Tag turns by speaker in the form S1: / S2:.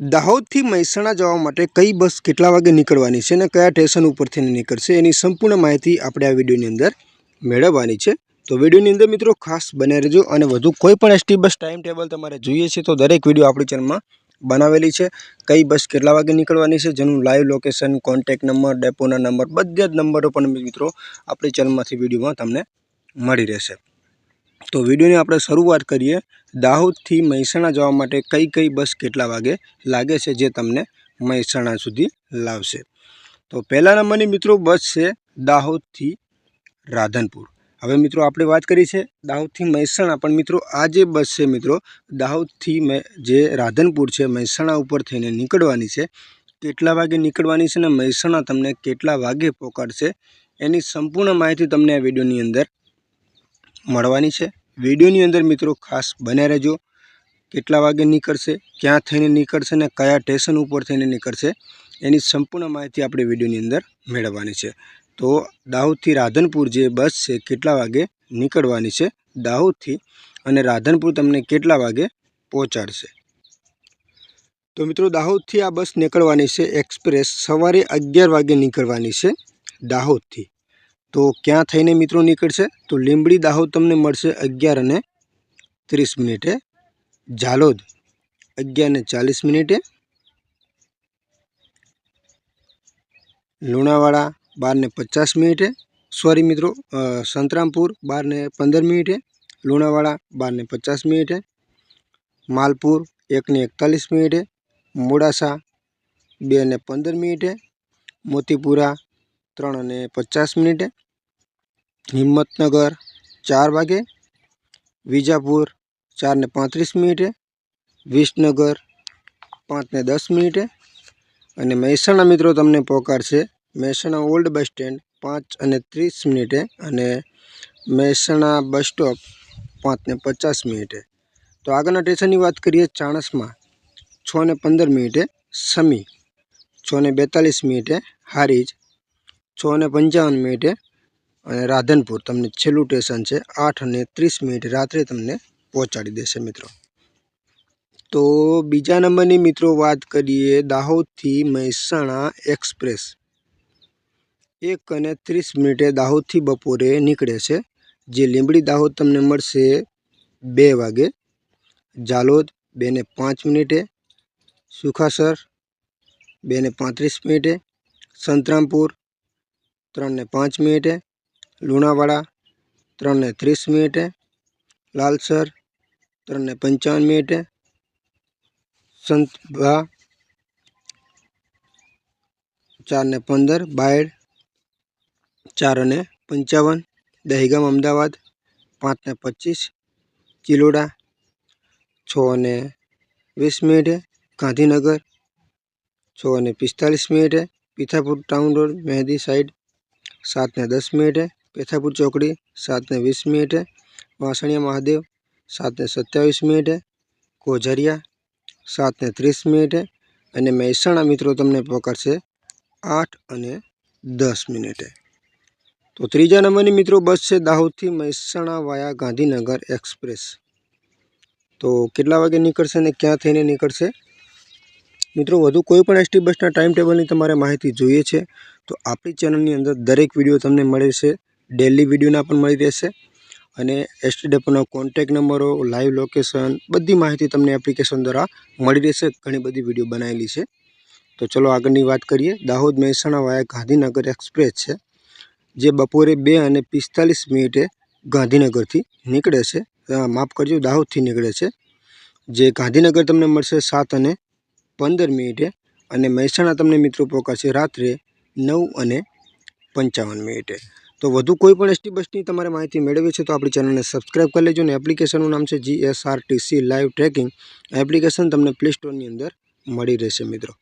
S1: દાહોદથી મહેસાણા જવા માટે કઈ બસ કેટલા વાગે નીકળવાની છે અને કયા સ્ટેશન ઉપરથી નીકળશે એની સંપૂર્ણ માહિતી આપણે આ વિડીયોની અંદર મેળવવાની છે. તો વિડીયોની અંદર મિત્રો ખાસ બને રહેજો અને વધુ કોઈ પણ એસટી બસ ટાઈમ ટેબલ તમારે જોઈએ છે તો દરેક વીડિયો આપણી ચેનલમાં બનાવેલી છે. કઈ બસ કેટલા વાગે નીકળવાની છે જેનું લાઈવ લોકેશન કોન્ટેક નંબર ડેપોના નંબર બધા જ નંબરો પણ મિત્રો આપણી ચેનલમાંથી વિડીયોમાં તમને મળી રહેશે. તો વિડીયોની આપણે શરૂઆત કરીએ. દાહોદથી મહેસાણા જવા માટે કઈ કઈ બસ કેટલા વાગે લાગે છે જે તમને મહેસાણા સુધી લાવશે? તો પહેલા નંબરની મિત્રો બસ છે દાહોદથી રાધનપુર. હવે મિત્રો આપણે વાત કરી છે દાહોદથી મહેસાણા. પણ મિત્રો આ જે બસ છે મિત્રો, દાહોદથી જે રાધનપુર છે મહેસાણા ઉપર થઈને નીકળવાની છે, કેટલા વાગે નીકળવાની છે અને મહેસાણા તમને કેટલા વાગે પહોંચાડશે એની સંપૂર્ણ માહિતી તમને આ વિડીયોની અંદર મળવાની છે. વિડીયોની અંદર મિત્રો ખાસ બન્યા રહેજો. કેટલા વાગે નીકળશે, ક્યાં થઈને નીકળશે અને કયા સ્ટેશન ઉપર થઈને નીકળશે, એની સંપૂર્ણ માહિતી આપણે વિડીયોની અંદર મેળવવાની છે. તો દાહોદથી રાધનપુર જે બસ છે, કેટલા વાગે નીકળવાની છે, દાહોદથી અને રાધનપુર તમને કેટલા વાગે પહોંચાડશે. તો મિત્રો દાહોદથી આ બસ નીકળવાની છે એક્સપ્રેસ, સવારે અગિયાર વાગે નીકળવાની છે દાહોદથી. તો ક્યાં થઈને મિત્રો નીકળશે? તો લીંબડી દાહોદ તમને મળશે અગિયાર અને ત્રીસ મિનિટે. ઝાલોદ અગિયાર ને ચાલીસ મિનિટે. લુણાવાડા બાર ને પચાસ મિનિટે. સોરી મિત્રો સંતરામપુર બાર ને પંદર મિનિટે. લુણાવાડા બાર ને પચાસ મિનિટે. માલપુર એક ને એકતાલીસ મિનિટે. મોડાસા બે ને પંદર મિનિટે. મોતીપુરા ત્રણ અને પચાસ મિનિટે. હિંમતનગર, ચાર વાગે. વિજાપુર ચાર ને પાંત્રીસ મિનિટે. વિસનગર પાંચ ને દસ મિનિટે. અને મહેસાણા મિત્રો, તમને પહોંચાડશે મહેસાણા ઓલ્ડ બસ સ્ટેન્ડ, પાંચ અને ત્રીસ મિનિટે. અને મહેસાણા બસ સ્ટોપ પાંચ ને પચાસ મિનિટે. તો આગળના સ્ટેશનની વાત કરીએ ચાણસમાં. છ ને પંદર મિનિટે સમી. છ ને બેતાલીસ મિનિટે હારીજ. છ ને પંચાવન મિનિટે અને રાધનપુર તમને છેલ્લું સ્ટેશન છે. આઠ અને ત્રીસ મિનિટ રાત્રે તમને પહોંચાડી દેશે મિત્રો. તો બીજા નંબરની મિત્રો વાત કરીએ દાહોદથી મહેસાણા એક્સપ્રેસ. એક અને ત્રીસ મિનિટે દાહોદથી બપોરે નીકળે છે. જે લીંબડી દાહોદ તમને મળશે બે વાગે. જાલોદ બે ને પાંચ મિનિટે. સુખાસર બે ને પાંત્રીસ મિનિટે. સંતરામપુર ત્રણ ને પાંચ મિનિટે. લુણાવાડા, ત્રણને ત્રીસ મિનિટે. લાલસર, ત્રણને પંચાવન મિનિટે. સંતભા, ચારને પંદર. બાયડ ચાર અને પંચાવન. દહેગામ, અમદાવાદ, પાંચને પચીસ. ચિલોડા છ અને વીસ મિનિટે. ગાંધીનગર છ અને પિસ્તાલીસ મિનિટે. પીથાપુર, ટાઉન રોડ, મહેદી સાઈડ, સાતને દસ મિનિટે. પેથાપુર ચોકડી, સાતને વીસ મિનિટે. વાસણિયા મહાદેવ, સાતને સત્યાવીસ મિનિટે. કોઝરિયા, સાતને ત્રીસ મિનિટે. અને મહેસાણા મિત્રો તમને પકડશે આઠ અને દસ મિનિટે. તો ત્રીજા નંબરની મિત્રો બસ છે દાહોદથી મહેસાણા વાયા ગાંધીનગર એક્સપ્રેસ. તો કેટલા વાગે નીકળશે અને ક્યાં થઈને નીકળશે? મિત્રો વધુ કોઈ પણ એસટી બસના ટાઈમ ટેબલની તમારે માહિતી જોઈએ છે. તો આપણી ચેનલની અંદર દરેક વીડિયો તમને મળે છે. ડેલી વિડીયોના પણ મળી રહેશે. અને એસટી ડેપોના કોન્ટેક નંબરો લાઈવ લોકેશન બધી માહિતી તમને એપ્લિકેશન દ્વારા મળી રહેશે. ઘણી બધી વીડિયો બનાવેલી છે. તો ચલો આગળની વાત કરીએ. દાહોદ મહેસાણા વાયા ગાંધીનગર એક્સપ્રેસ છે, જે બપોરે બે અને પિસ્તાલીસ મિનિટે ગાંધીનગરથી નીકળે છે. માફ કરજો, દાહોદથી નીકળે છે. જે ગાંધીનગર તમને મળશે સાત અને પંદર મિનિટે અને મહેસાણા તમને મિત્રો પોકાશે રાત્રે નવ અને પંચાવન મિનિટે. તો વધુ કોઈ પણ એસટી બસની તમારે માહિતી મેળવવી છે તો આપણી ચેનલને સબસ્ક્રાઈબ કરી લેજો અને એપ્લિકેશનનું નામ છે G S R T C live tracking application તમને પ્લે સ્ટોરની અંદર મળી રહેશે મિત્રો.